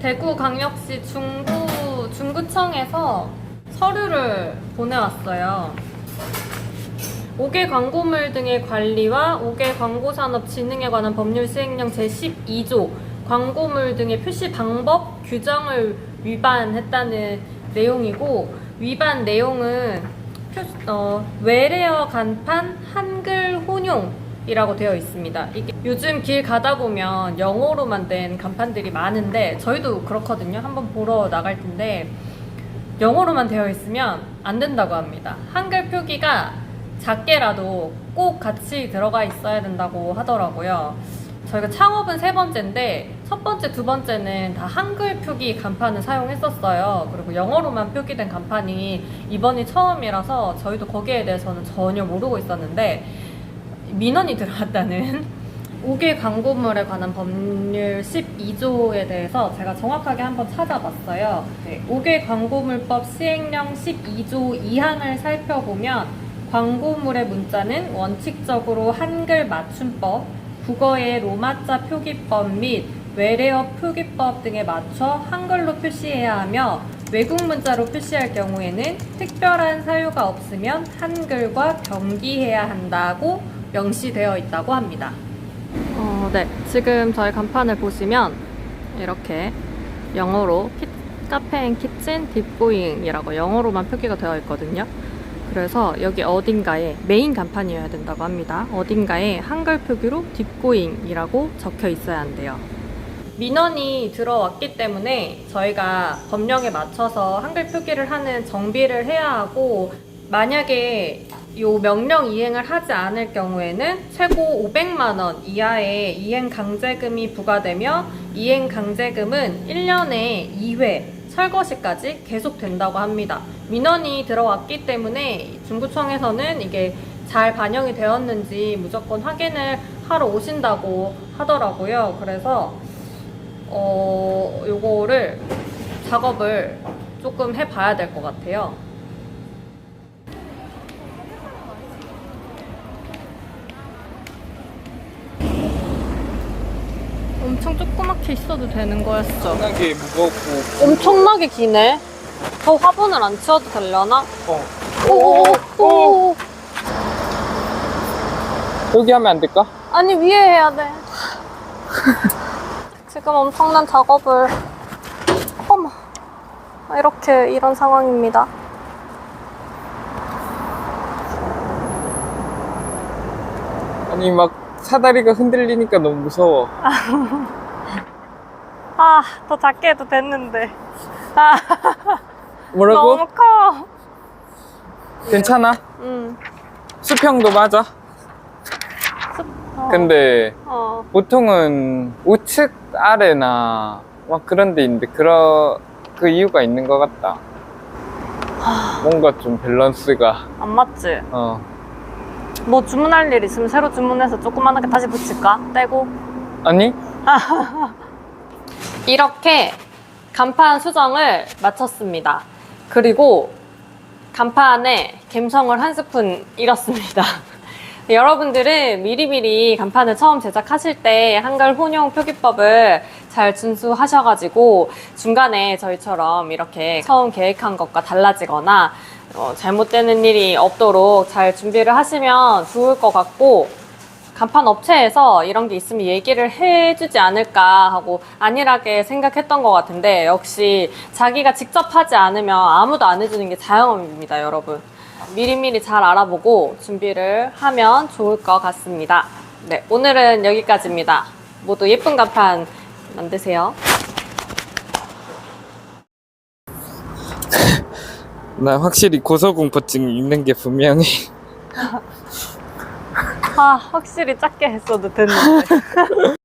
대구광역시 중구 중구청에서 서류를 보내왔어요. 5개 광고물 등의 관리와 5개 광고산업 진흥에 관한 법률 시행령 제12조 광고물 등의 표시 방법 규정을 위반했다는 내용이고 위반 내용은 표, 어, 외래어 간판 한글 혼용 이라고 되어 있습니다. 이게 요즘 길 가다 보면 영어로만 된 간판들이 많은데 저희도 그렇거든요. 한번 보러 나갈 텐데 영어로만 되어 있으면 안 된다고 합니다. 한글 표기가 작게라도 꼭 같이 들어가 있어야 된다고 하더라고요. 저희가 창업은 세 번째인데 첫 번째, 두 번째는 다 한글 표기 간판을 사용했었어요. 그리고 영어로만 표기된 간판이 이번이 처음이라서 저희도 거기에 대해서는 전혀 모르고 있었는데 민원이 들어왔다는 5개 광고물에 관한 법률 12조에 대해서 제가 정확하게 한번 찾아봤어요. 네, 5개 광고물법 시행령 12조 2항을 살펴보면 광고물의 문자는 원칙적으로 한글 맞춤법, 국어의 로마자 표기법 및 외래어 표기법 등에 맞춰 한글로 표시해야 하며 외국 문자로 표시할 경우에는 특별한 사유가 없으면 한글과 병기해야 한다고 명시되어 있다고 합니다. 어, 네. 지금 저희 간판을 보시면 이렇게 영어로 키, 카페 앤 키친 딥고잉이라고 영어로만 표기가 되어 있거든요. 그래서 여기 어딘가에 메인 간판이어야 된다고 합니다. 어딘가에 한글 표기로 딥고잉이라고 적혀 있어야 한대요. 민원이 들어왔기 때문에 저희가 법령에 맞춰서 한글 표기를 하는 정비를 해야 하고 만약에 요 명령 이행을 하지 않을 경우에는 최고 500만 원 이하의 이행 강제금이 부과되며 이행 강제금은 1년에 2회 설거시까지 계속된다고 합니다. 민원이 들어왔기 때문에 중구청에서는 이게 잘 반영이 되었는지 무조건 확인을 하러 오신다고 하더라고요. 그래서 어 요거를 작업을 조금 해봐야 될 것 같아요. 엄청 조그맣게 있어도 되는 거였어. 워낙에 무겁고 엄청나게 기네. 저 화분을 안 치워도 되려나? 어. 오오오. 여기 하면 안 될까? 아니 위에 해야 돼. 지금 엄청난 작업을 어머 이렇게 이런 상황입니다. 아니 막 사다리가 흔들리니까 너무 무서워 아 더 작게 해도 됐는데. 아 뭐라고? 너무 커. 괜찮아? 응. 수평도 맞아? 어. 근데 어. 보통은 우측 아래나 막 그런 데 있는데 그런 그 이유가 있는 것 같다 뭔가 좀 밸런스가 안 맞지? 어 뭐 주문할 일 있으면 새로 주문해서 조그만하게 다시 붙일까? 떼고. 아니 이렇게 간판 수정을 마쳤습니다. 그리고 간판에 갬성을 한 스푼 잃었습니다. 여러분들은 미리미리 간판을 처음 제작하실 때 한글 혼용 표기법을 잘 준수하셔가지고 중간에 저희처럼 이렇게 처음 계획한 것과 달라지거나 어, 잘못되는 일이 없도록 잘 준비를 하시면 좋을 것 같고 간판 업체에서 이런 게 있으면 얘기를 해주지 않을까 하고 안일하게 생각했던 것 같은데 역시 자기가 직접 하지 않으면 아무도 안 해주는 게 자영업입니다, 여러분. 미리미리 잘 알아보고 준비를 하면 좋을 것 같습니다. 네, 오늘은 여기까지입니다. 모두 예쁜 간판 만드세요. 나 확실히 고소공포증 있는 게 분명해 아, 확실히 작게 했어도 됐는데.